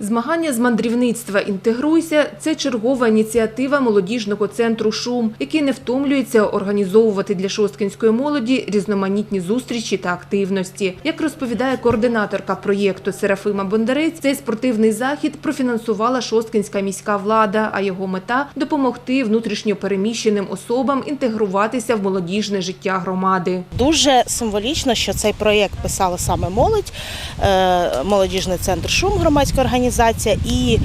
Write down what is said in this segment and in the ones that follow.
Змагання з мандрівництва «Інтегруйся» – це чергова ініціатива молодіжного центру «Шум», який не втомлюється організовувати для шосткинської молоді різноманітні зустрічі та активності. Як розповідає координаторка проєкту Серафима Бондарець, цей спортивний захід профінансувала шосткинська міська влада, а його мета – допомогти внутрішньо переміщеним особам інтегруватися в молодіжне життя громади. Дуже символічно, що цей проєкт писала саме молодь, е, молодіжний центр шум, громадська організація і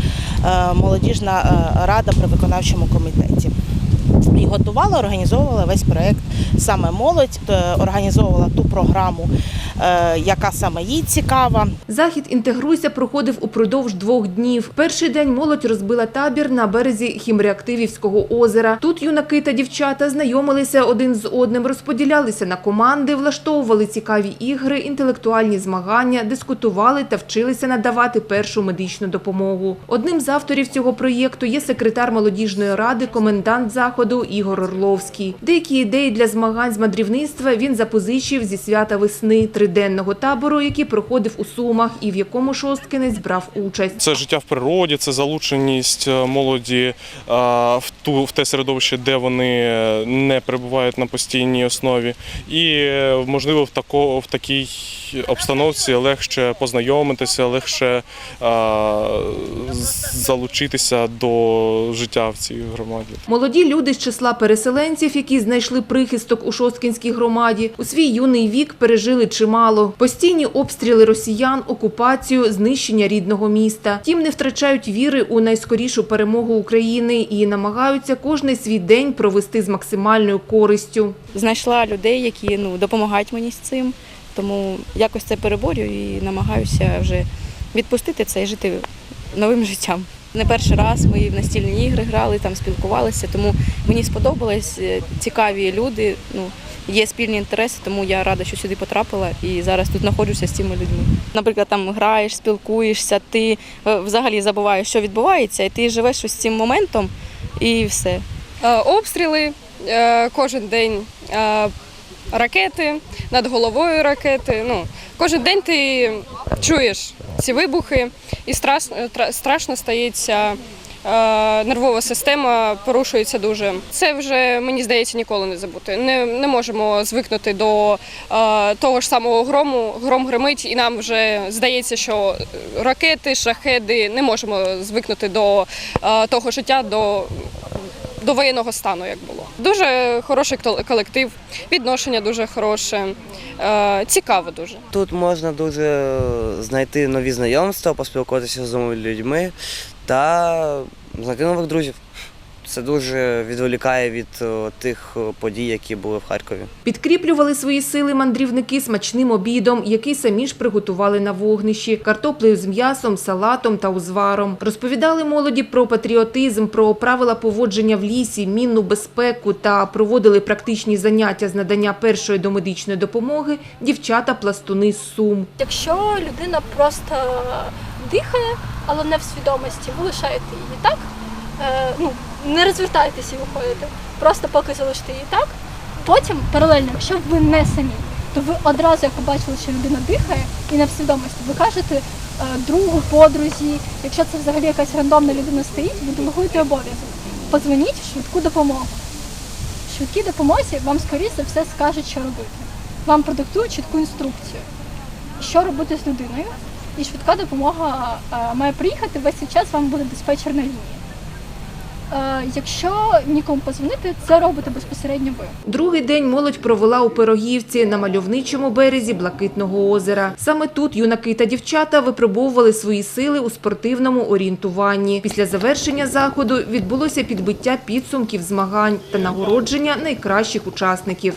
е, молодіжна е, рада при виконавчому комітеті. І готувала, організовувала весь проєкт саме молодь, е, організовувала ту програму, е, яка саме їй цікава. Захід «Інтегруйся» проходив упродовж двох днів. Перший день молодь розбила табір на березі Хімреактивівського озера. Тут юнаки та дівчата знайомилися один з одним, розподілялися на команди, влаштовували цікаві ігри, інтелектуальні змагання, дискутували та вчилися надавати першу медичну допомогу. Одним з авторів цього проєкту є секретар молодіжної ради, комендант заходу Ігор Орловський. Деякі ідеї для змагань з мандрівництва він запозичив зі свята весни триденного табору, який проходив у Сумах і в якому шосткинець брав участь. Це життя в природі, це залученість е, молоді е, в ту в те середовище, де вони е, не перебувають на постійній основі, і можливо в тако в такій обстановці легше познайомитися, легше залучитися до життя в цій громаді. Молоді люди з числа переселенців, які знайшли прихисток у Шосткінській громаді, у свій юний вік пережили чимало. Постійні обстріли росіян, окупацію, знищення рідного міста. Тім не втрачають віри у найскорішу перемогу України і намагаються кожний свій день провести з максимальною користю. знайшла людей, які ну, допомагають мені з цим. Тому якось це переборю і намагаюся вже відпустити це і жити новим життям. Не перший раз ми в настільні ігри грали, там спілкувалися, тому мені сподобалось е, цікаві люди. Ну, є спільні інтереси, тому я рада, що сюди потрапила і зараз тут знаходжуся з цими людьми. Наприклад, там граєш, спілкуєшся, ти е, взагалі забуваєш, що відбувається, і ти живеш ось цим моментом і все. Е, обстріли кожен день, ракети, над головою ракети. Ну, кожен день ти чуєш ці вибухи, і страшно, страшно стається. е, Нервова система порушується дуже. Це вже мені здається ніколи не забути. Не, не можемо звикнути до е, того ж самого грому. Гром гримить, і нам вже здається, що ракети, шахеди не можемо звикнути до е, того життя, до до воєнного стану, як було. Дуже хороший колектив, відношення дуже хороше, е, цікаво дуже. Тут можна дуже знайти нові знайомства, поспілкуватися з новими людьми та знайти нових друзів. Це дуже відволікає від тих подій, які були в Харкові. Підкріплювали свої сили мандрівники смачним обідом, який самі ж приготували на вогнищі, картоплею з м'ясом, салатом та узваром. Розповідали молоді про патріотизм, про правила поводження в лісі, мінну безпеку та проводили практичні заняття з надання першої домедичної допомоги дівчата-пластуни з Сум. Якщо людина просто дихає, але не в свідомості, ви лишаєте її так. Е, ну, не розвертайтеся і виходите. Просто поки залишите її так. Потім паралельно, якщо ви не самі, то ви одразу, як побачили, що людина дихає і в свідомості, ви кажете е, другу, подрузі, якщо це взагалі якась рандомна людина стоїть, ви делегуєте обов'язок. Подзвоніть в швидку допомогу. В швидкій допомозі вам скоріше за все скажуть, що робити. Вам продиктують чітку інструкцію що робити з людиною. І швидка допомога е, має приїхати, весь цей час вам буде диспетчер на лінії. Е, Якщо нікому позвонити, це робите безпосередньо ви. Другий день молодь провела у Пирогівці на мальовничому березі Блакитного озера. Саме тут юнаки та дівчата випробовували свої сили у спортивному орієнтуванні. Після завершення заходу відбулося підбиття підсумків змагань та нагородження найкращих учасників.